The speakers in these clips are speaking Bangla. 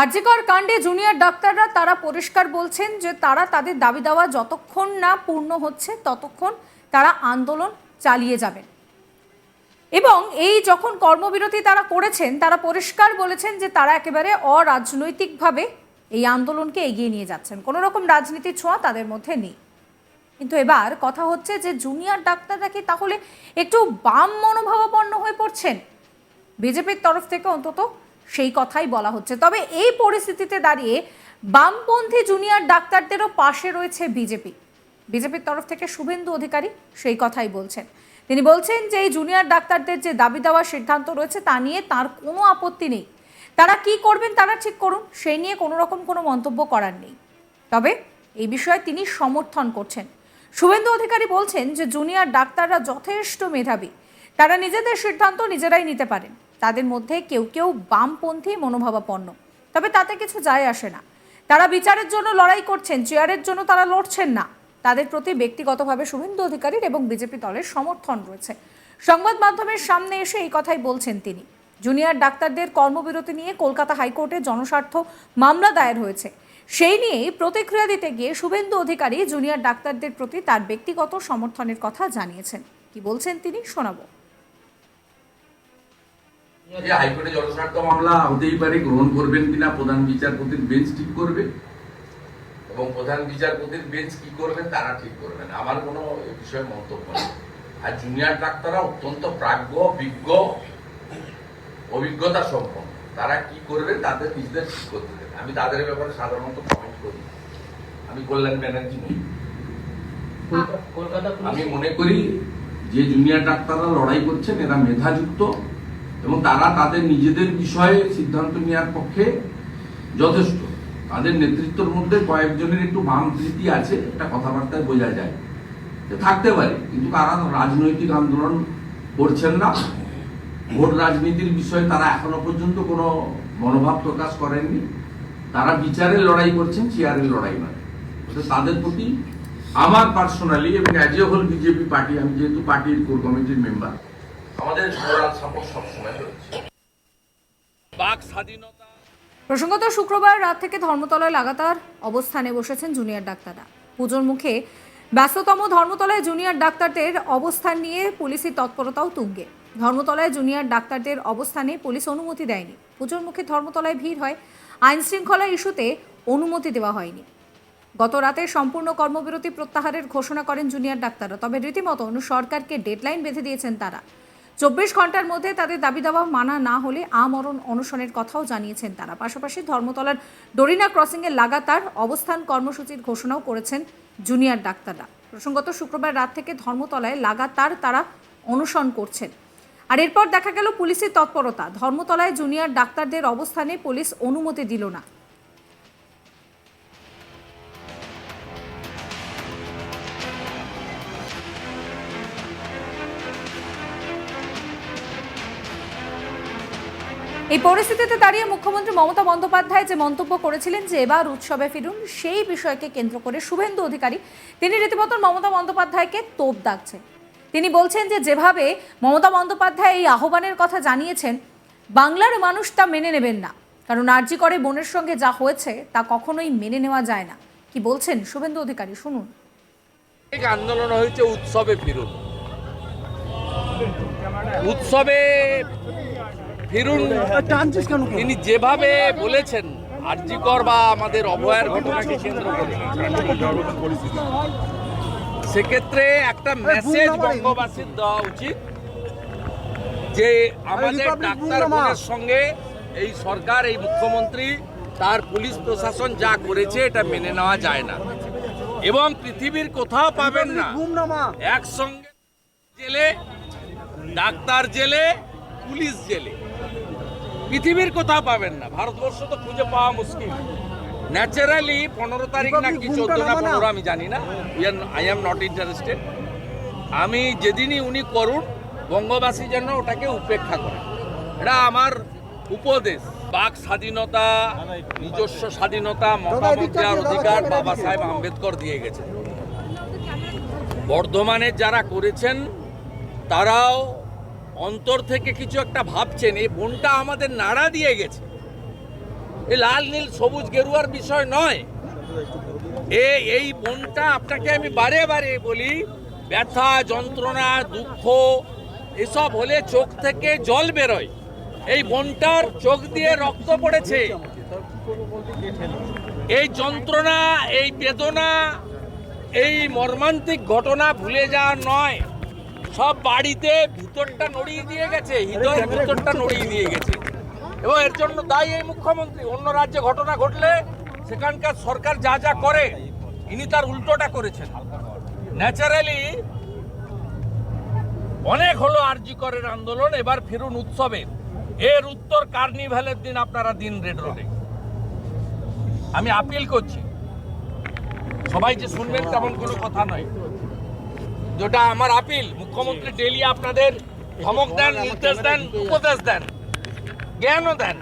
আরজিকর কাণ্ডে জুনিয়র ডাক্তাররা তারা পরিষ্কার বলছেন যে তারা তাদের দাবি দেওয়া যতক্ষণ না পূর্ণ হচ্ছে ততক্ষণ তারা আন্দোলন চালিয়ে যাবেন। এবং এই যখন কর্মবিরতি তারা করেছেন, তারা পরিষ্কার বলেছেন যে তারা একেবারে অরাজনৈতিকভাবে এই আন্দোলনকে এগিয়ে নিয়ে যাচ্ছেন। কোনো রকম রাজনীতির ছোঁয়া তাদের মধ্যে নেই। কিন্তু এবার কথা হচ্ছে যে জুনিয়র ডাক্তাররা কি তাহলে একটু বাম মনোভাবাপন্ন হয়ে পড়ছেন? বিজেপির তরফ থেকে অন্তত সেই কথাই বলা হচ্ছে। তবে এই পরিস্থিতিতে দাঁড়িয়ে বামপন্থী জুনিয়র ডাক্তারদেরও পাশে রয়েছে বিজেপি। বিজেপির তরফ থেকে শুভেন্দু অধিকারী সেই কথাই বলছেন। তিনি বলছেন যে এই জুনিয়র ডাক্তারদের যে দাবি দেওয়ার সিদ্ধান্ত রয়েছে তা নিয়ে তার কোনো আপত্তি নেই। তারা কি করবেন তারা ঠিক করুন, সেই নিয়ে কোনো রকম কোনো মন্তব্য করার নেই। তবে এই বিষয়ে তিনি সমর্থন করছেন। শুভেন্দু অধিকারী বলছেন যে জুনিয়র ডাক্তাররা যথেষ্ট মেধাবী। তারা নিজেদের সিদ্ধান্ত নিজেরাই নিতে পারেন। তাদের মধ্যে কেউ কেউ বামপন্থী মনোভাবাপন্ন। তবে তাতে কিছু যায় আসে না। তারা বিচারের জন্য লড়াই করছেন, চেয়ারের জন্য তারা লড়ছেন না। তাদের প্রতি ব্যক্তিগতভাবে শুভেন্দু অধিকারীর এবং বিজেপি দলের সমর্থন রয়েছে। সংবাদ মাধ্যমের সামনে এসে এই কথাই বলছেন তিনি। জুনিয়র ডাক্তারদের কর্মবিরতি নিয়ে কলকাতা হাইকোর্টে জনস্বার্থ মামলা দায়ের হয়েছে। সেই নিয়ে প্রতিক্রিয়া দিতে গিয়ে শুভেন্দু অধিকারী জুনিয়র ডাক্তারদের প্রতি তার ব্যক্তিগত সমর্থনের কথা জানিয়েছেন। কি বলছেন তিনি শোনাবো। হাইকোর্টে জনস্বার্থ মামলা হতেই পারে গ্রহণ করবেন কিনা প্রধান বিচারপতির বেঞ্চ ঠিক করবে। এবং প্রধান বিচারপতির বেঞ্চ কি করবেন তারা ঠিক করবেন। আমার কোনো এ বিষয়ে মন্তব্য নেই। আর জুনিয়র ডাক্তাররা অত্যন্ত প্রাজ্ঞ বিজ্ঞ অভিজ্ঞতা সম্পন্ন। তারা কি করবেন তাদের নিজেদের ঠিক করতে দেন আমি তাদের ব্যাপারে সাধারণত কমেন্ট করি আমি কল্যাণ ব্যানার্জি নই। কলকাতা আমি মনে করি যে জুনিয়র ডাক্তাররা লড়াই করছেন এরা মেধাযুক্ত। এবং তারা তাদের নিজেদের বিষয়ে সিদ্ধান্ত নেওয়ার পক্ষে যথেষ্ট। তাদের নেতৃত্বের মধ্যে কয়েকজনের একটু বাম প্রীতি আছে এটা কথাবার্তায় বোঝা যায়। যে থাকতে পারে, কিন্তু তারা রাজনৈতিক আন্দোলন করছেন না। ভোট রাজনীতির বিষয়ে তারা এখনও পর্যন্ত কোনো মনোভাব প্রকাশ করেননি। তারা বিচারের লড়াই করছেন, চেয়ারের লড়াই নয় অর্থাৎ তাদের প্রতি আমার পার্সোনালি এবং as a whole BJP party আমি যেহেতু পার্টির কোর কমিটির মেম্বার আমাদের মোরাল সাপোর্ট সবসময় রয়েছে। বাক স্বাধীনতা প্রসঙ্গত শুক্রবার রাত থেকে ধর্মতলায় লাগাতার অবস্থানে বসেছেন জুনিয়র ডাক্তাররা। পুজোর মুখে ব্যস্ততম ধর্মতলায় জুনিয়র ডাক্তারদের অবস্থান নিয়ে পুলিশি তৎপরতাও তুঙ্গে। ধর্মতলায় জুনিয়র ডাক্তারদের অবস্থানে পুলিশ অনুমতি দেয়নি। পুজোর মুখে ধর্মতলায় ভিড় হয়। আইন শৃঙ্খলা ইস্যুতে অনুমতি দেওয়া হয়নি। গত রাতে সম্পূর্ণ কর্মবিরতি প্রত্যাহারের ঘোষণা করেন জুনিয়র ডাক্তাররা। তবে রীতিমতন সরকারকে ডেডলাইন বেঁধে দিয়েছেন তারা। চব্বিশ ঘণ্টার মধ্যে তাদের দাবি দাওয়া মানা না হলে আমরণ অনশনের কথাও জানিয়েছেন তারা। পাশাপাশি ধর্মতলার ডরিনা ক্রসিংয়ে লাগাতার অবস্থান কর্মসূচির ঘোষণাও করেছেন জুনিয়র ডাক্তাররা। প্রসঙ্গত, শুক্রবার রাত থেকে ধর্মতলায় লাগাতার তারা অনশন করছেন। আর এরপর দেখা গেল পুলিশের তৎপরতা। ধর্মতলায় জুনিয়র ডাক্তারদের অবস্থানে পুলিশ অনুমতি দিল না। এই পরিস্থিতিতে দাঁড়িয়ে মুখ্যমন্ত্রী মমতা বন্দ্যোপাধ্যায় যে মন্তব্য করেছিলেন যে এবার উৎসবে ফিরুন, সেই বিষয়কে কেন্দ্র করে শুভেন্দু অধিকারী, তিনি রীতিমতন মমতা বন্দ্যোপাধ্যায়কে তোপ দাগছেন। তিনি বলছেন যে যেভাবে মমতা বন্দ্যোপাধ্যায় এই আহ্বানের কথা জানিয়েছেন, বাংলার মানুষ তা মেনে নেবেন না। কারণ আর্জি করে বোনের সঙ্গে যা হয়েছে, তা কখনোই মেনে নেওয়া যায় না। কি বলছেন শুভেন্দু অধিকারী? শুনুন। আন্দোলন হয়েছে, উৎসবে ফিরুন। উৎসবে ফিরুন তিনি যেভাবে বলেছেন আরজিকর বা আমাদের অভয়ার ঘটনাকে কেন্দ্র করে। সেক্ষেত্রে একটা মেসেজ বঙ্গবাসীর দেওয়া উচিত যে আমাদের ডাক্তার বোনের সঙ্গে এই সরকার এই মুখ্যমন্ত্রী তার পুলিশ প্রশাসন যা করেছে এটা মেনে নেওয়া যায় না। এবং পৃথিবীর কোথাও পাবেন না। একসঙ্গে জেলে ডাক্তার জেলে পুলিশ জেলে। পৃথিবীর কোথাও পাবেন না। ভারতবর্ষ তো খুঁজে পাওয়া মুশকিল। ন্যাচারালি পনেরো তারিখ না কি চোদ্দ না পনেরো আমি জানি না। আই এম নট ইন্টারেস্টেড আমি যেদিনই উনি করুন বঙ্গবাসী যেন ওটাকে উপেক্ষা করে। এটা আমার উপদেশ। বাক স্বাধীনতা নিজস্ব স্বাধীনতা মতামত দেওয়ার অধিকার বাবা সাহেব আম্বেদকর দিয়ে গেছেন। বর্ধমানে যারা করেছেন তারাও অন্তর থেকে কিছু একটা ভাবছেন এই বোনটা আমাদের নাড়া দিয়ে গেছে। এই লাল, নীল, সবুজ, গেরুয়ার বিষয় নয়। এ, এই বনটা আপনাকে আমি বারে বারে বলি, ব্যথা, যন্ত্রণা, দুঃখ, এসব হলে চোখ থেকে জল বেরোয়। এই বনটার চোখ দিয়ে রক্ত পড়েছে। এই যন্ত্রণা, এই বেদনা, এই মর্মান্তিক ঘটনা ভুলে যাওয়া নয়। সব বাড়িতে ভিতরটা নড়িয়ে দিয়ে গেছে হৃদয়ের ভিতরটা নড়িয়ে দিয়ে গেছে। এবং এর জন্য দায়ী এই মুখ্যমন্ত্রী। অন্য রাজ্যে ঘটনা ঘটলে সেখানকার সরকার যা যা করে, ইনি তার উল্টোটা করেছেন। ন্যাচারালি অনেক হলো আরজি করের আন্দোলন, এবার ফিরুন উৎসবে। এর উত্তর কার্নিভ্যালের দিন আপনারা দিন রেড রোডে। আমি আপিল করছি। সবাই যে শুনবেন তেমন কোনো কথা নয়। যেটা আমার আপিল। মুখ্যমন্ত্রী ডেলি আপনাদের ধমক দেন নির্দেশ দেন উপদেশ দেন জ্ঞানও দেন।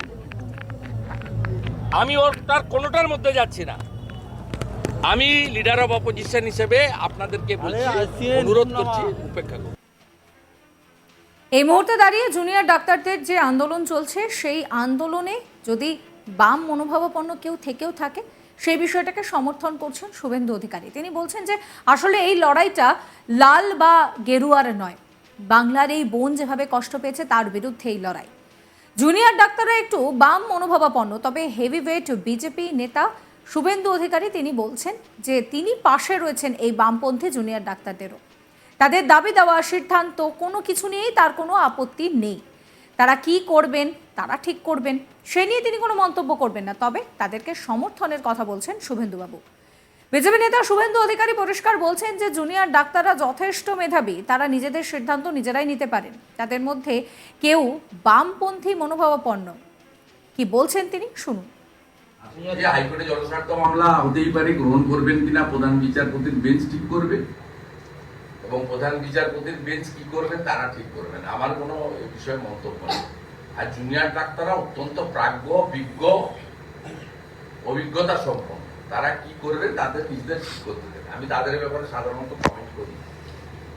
আমি ওর তার কোনোটার মধ্যে যাচ্ছি না। আমি লিডার অফ অপোজিশন হিসেবে আপনাদেরকে বলছি অনুরোধ করছি উপেক্ষা করুন। এই মুহূর্তে দাঁড়িয়ে জুনিয়র ডাক্তারদের যে আন্দোলন চলছে সেই আন্দোলনে যদি বাম মনোভাবাপন্ন কেউ থেকেও থাকে সেই বিষয়টাকে সমর্থন করছেন শুভেন্দু অধিকারী। তিনি বলছেন যে, আসলে এই লড়াইটা লাল বা গেরুয়ার নয়। বাংলার এই বোন যেভাবে কষ্ট পেয়েছে, তার বিরুদ্ধে এই লড়াই। জুনিয়র ডাক্তাররা একটু বাম মনোভাবাপন্ন, তবে হেভিওয়েট বিজেপি নেতা শুভেন্দু অধিকারী তিনি বলছেন যে, তিনি পাশে রয়েছেন এই বামপন্থী জুনিয়র ডাক্তারদেরও। তাদের দাবি দেওয়া সিদ্ধান্ত কোনো কিছু নিয়েই তার কোনো আপত্তি নেই। তারা কি করবেন, তারা ঠিক করবেন, সে নিয়ে তিনি কোনো মন্তব্য করবেন না। তবে তাদেরকে সমর্থনের কথা বলছেন শুভেন্দুবাবু। বিজেপি নেতা শুভেন্দু অধিকারী পরিষ্কার বলছেন যে, জুনিয়র ডাক্তাররা যথেষ্ট মেধাবী, তারা নিজেদের সিদ্ধান্ত নিজেরাই নিতে পারেন। তাদের মধ্যে কেউ বামপন্থী মনোভাবাপন্ন। কি বলছেন তিনি? শুনুন। হাইকোর্টে জনস্বার্থ মামলা হতেই পারে, গ্রহণ করবেন কিনা প্রধান বিচারপতির বেঞ্চ ঠিক করবে। এবং প্রধান বিচারপতির বেঞ্চ কি করবেন তারা ঠিক করবেন। আমার কোনো এ বিষয়ে মন্তব্য নেই। আর জুনিয়র ডাক্তাররা অত্যন্ত প্রাজ্ঞ বিজ্ঞ অভিজ্ঞতা সম্পন্ন। তারা কি করবে তাদের নিজেদের ঠিক করতে দেবে। আমি তাদের ব্যাপারে সাধারণত কমেন্ট করি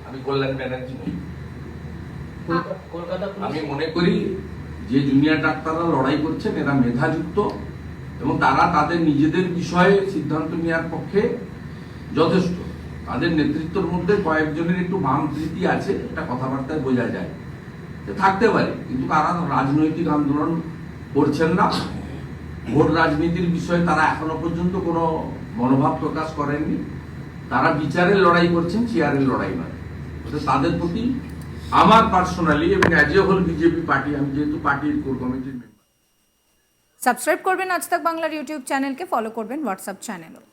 আমি কল্যাণ ব্যানার্জি নই। আমি মনে করি যে জুনিয়র ডাক্তাররা লড়াই করছেন এরা মেধাযুক্ত এবং তারা তাদের নিজেদের বিষয়ে সিদ্ধান্ত নেওয়ার পক্ষে যথেষ্ট। তাদের নেতৃত্বের মধ্যে কয়েকজনের একটু বাম প্রীতি আছে এটা কথাবার্তায় বোঝা যায়। থাকতে পারে, কিন্তু তারা রাজনৈতিক আন্দোলন করছেন না। ভোট রাজনীতির বিষয়ে তারা এখনও পর্যন্ত কোনো মনোভাব প্রকাশ করেননি। তারা বিচারের লড়াই করছেন, চেয়ারের লড়াই অর্থাৎ তাদের প্রতি আমার পার্সোনালি এবং as a whole BJP party, আমি যেহেতু পার্টির কোর কমিটির মেম্বার সাবস্ক্রাইব করবেন আজ তাক বাংলার ইউটিউব চ্যানেলকে, ফলো করবেন হোয়াটসঅ্যাপ চ্যানেলও।